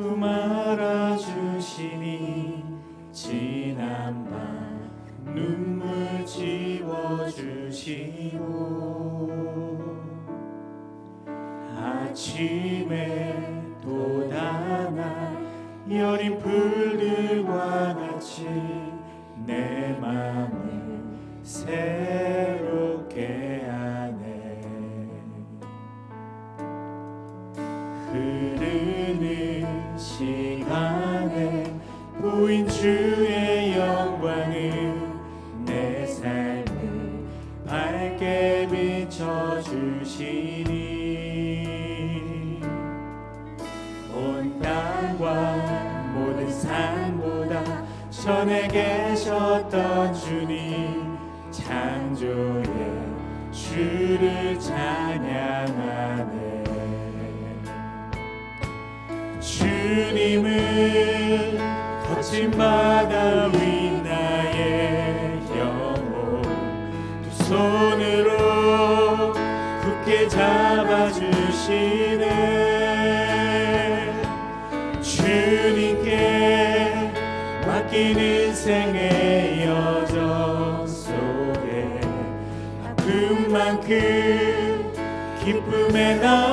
아 주님은 거친 바다 위 나의 영혼. 두 손으로 굳게 잡아주시네. 주님께 맡긴 인생의 여정 속에 아픔만큼 기쁨에 날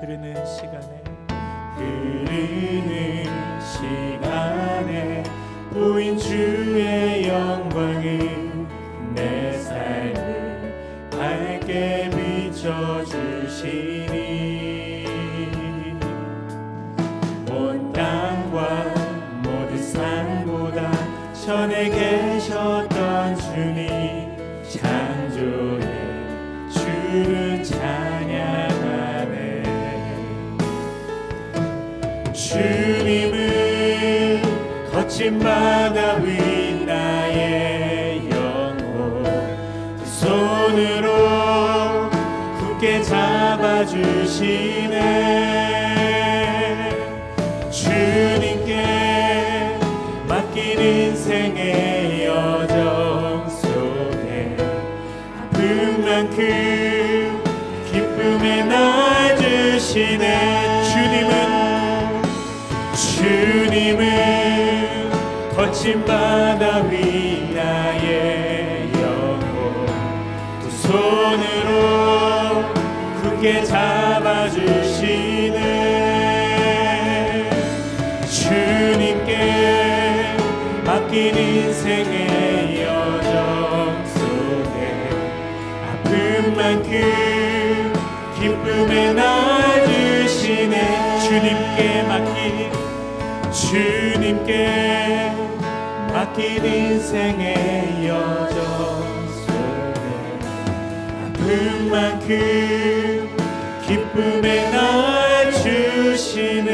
흐르는 시간에. 흐르는 시간에 보인 주의 영광을 내 삶을 밝게 비춰주시니 바다 위 나의 영혼. 두 손으로 굳게 잡아주시네. 주님께 맡긴 인생의 여정 속에 아픔만큼 기쁨에 날 주시네. 주님은 주님은 거친 바다 위 나의 영혼. 두 손으로 굳게 잡아주시네. 주님께 맡긴 인생의 여정 속에 아픔만큼 기쁨에 날 주시네. 주님께 맡긴 주님께 맡 긴 인생의 여정 속에 아픔만큼 기쁨에 날 주시네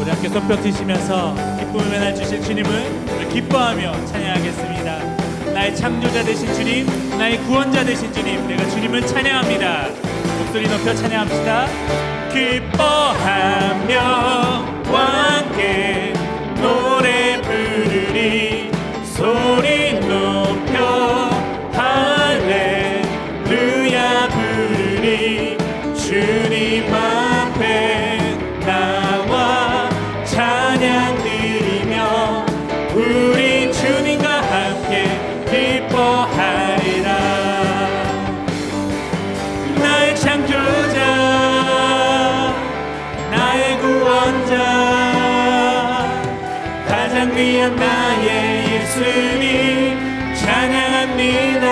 우리 함께 손뼉 치시면서 기쁨을 날 주실 주님을 기뻐하며 찬양하겠습니다. 나의 창조자 되신 주님, 나의 구원자 되신 주님, 내가 주님을 찬양합니다. 목소리 높여 찬양합시다. 기뻐하며 함께 노래 귀한 나의 예수님 찬양합니다.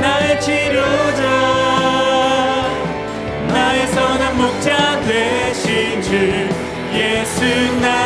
나의 치료자 나의 선한 목자 되신 주 예수 나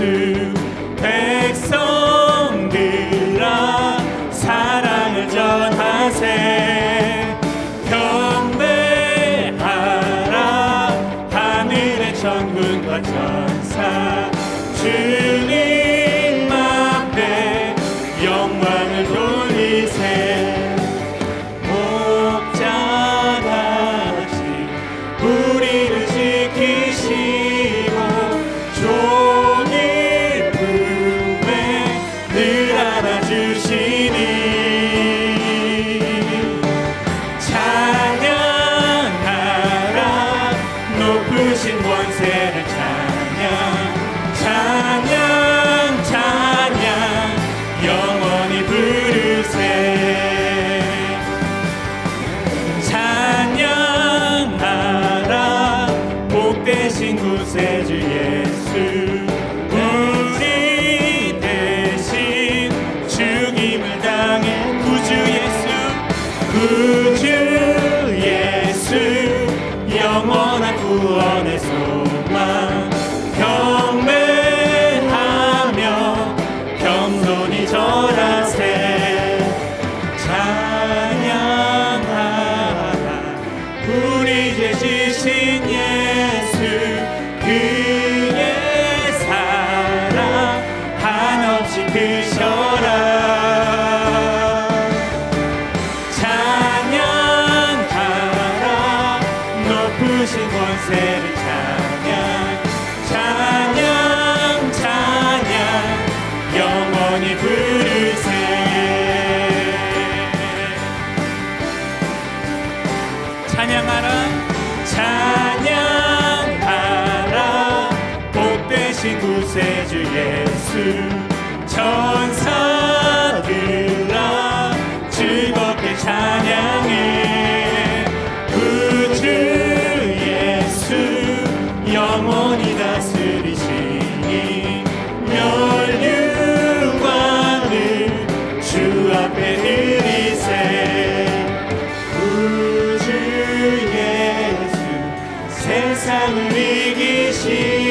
to 예수 천사들아 즐겁게 찬양해. 그 우주 예수 영원히 다스리시니 멸류관을 주 앞에 드리세. 그 우주 예수 세상을 이기시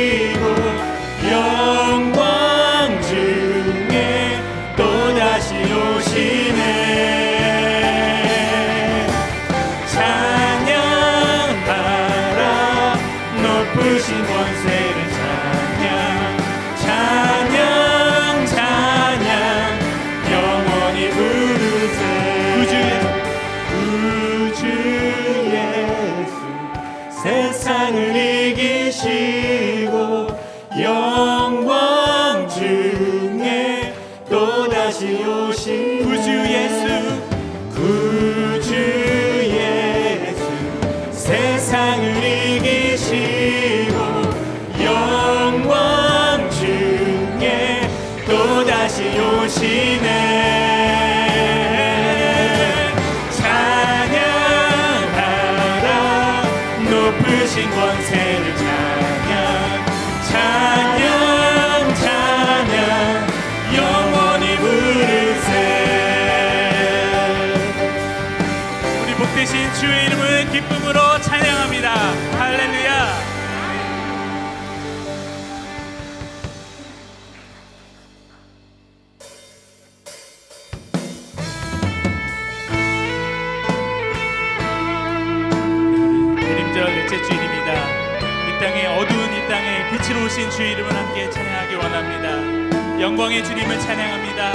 주님을 찬양합니다.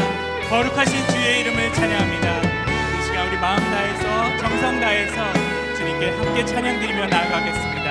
거룩하신 주의 이름을 찬양합니다. 이 시간 우리 마음 다해서 정성 다해서 주님께 함께 찬양 드리며 나아가겠습니다.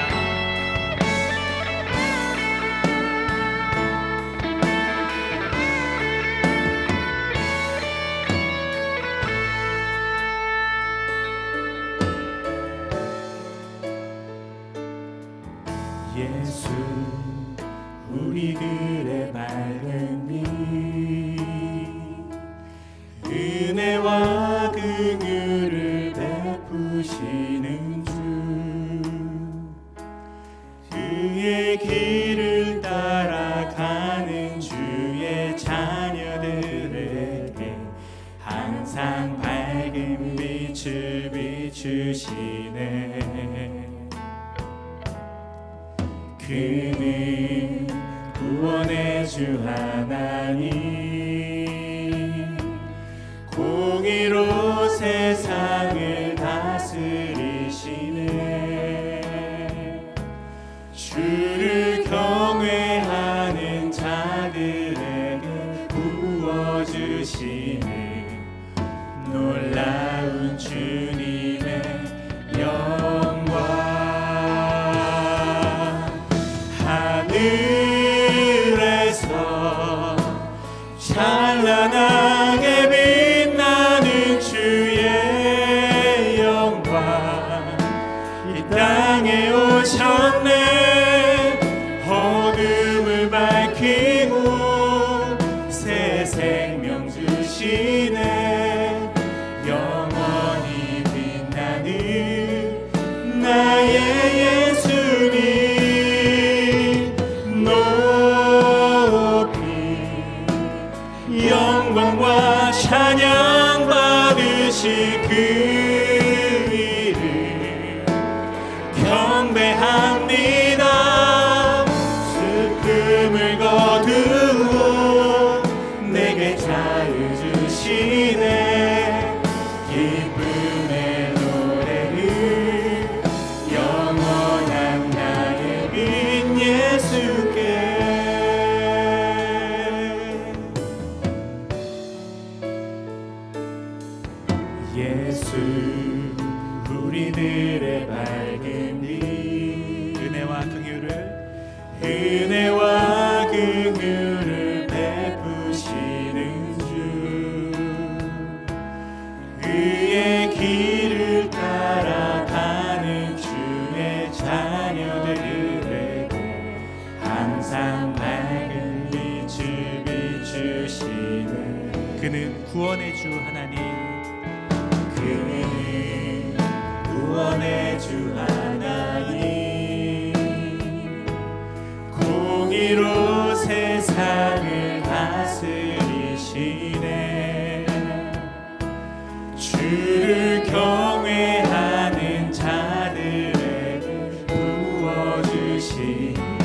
그는 구원의 주 하나님 공의로 세상을 길을 따라가는 주의 자녀들이 되고 항상 밝은 빛을 비추시는 그는 구원의 주 하나님. you.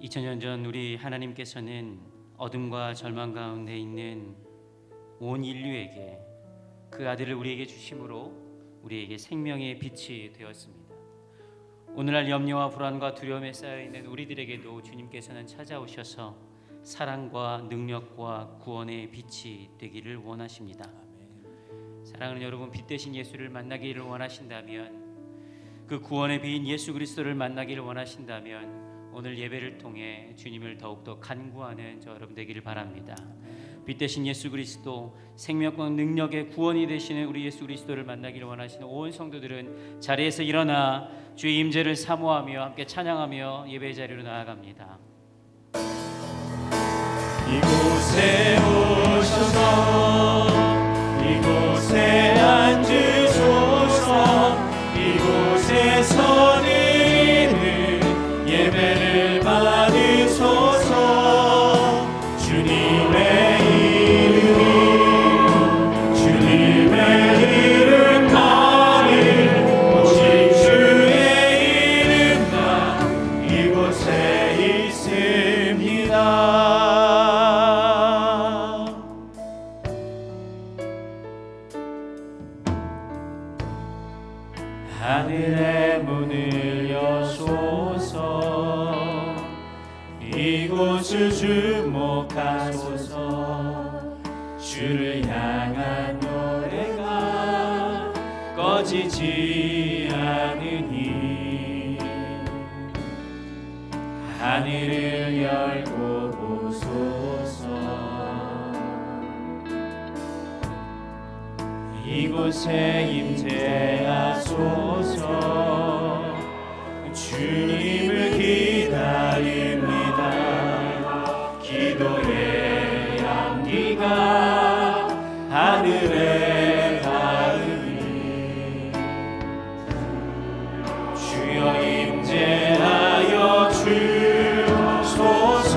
2000년 전 우리 하나님께서는 어둠과 절망 가운데 있는 온 인류에게 그 아들을 우리에게 주심으로 우리에게 생명의 빛이 되었습니다. 오늘날 염려와 불안과 두려움에 쌓여 있는 우리들에게도 주님께서는 찾아오셔서 사랑과 능력과 구원의 빛이 되기를 원하십니다. 사랑하는 여러분, 빛 대신 예수를 만나기를 원하신다면 그 구원의 빛인 예수 그리스도를 만나기를 원하신다면 오늘 예배를 통해 주님을 더욱더 간구하는 저 여러분 되기를 바랍니다. 빛 대신 예수 그리스도 생명과 능력의 구원이 되시는 우리 예수 그리스도를 만나기를 원하시는 온 성도들은 자리에서 일어나 주의 임재를 사모하며 함께 찬양하며 예배 자리로 나아갑니다. 이곳에 꺼지지 않으니 하늘을 열고 보소서. 이곳에 임재하소서. 주님을 기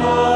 Oh.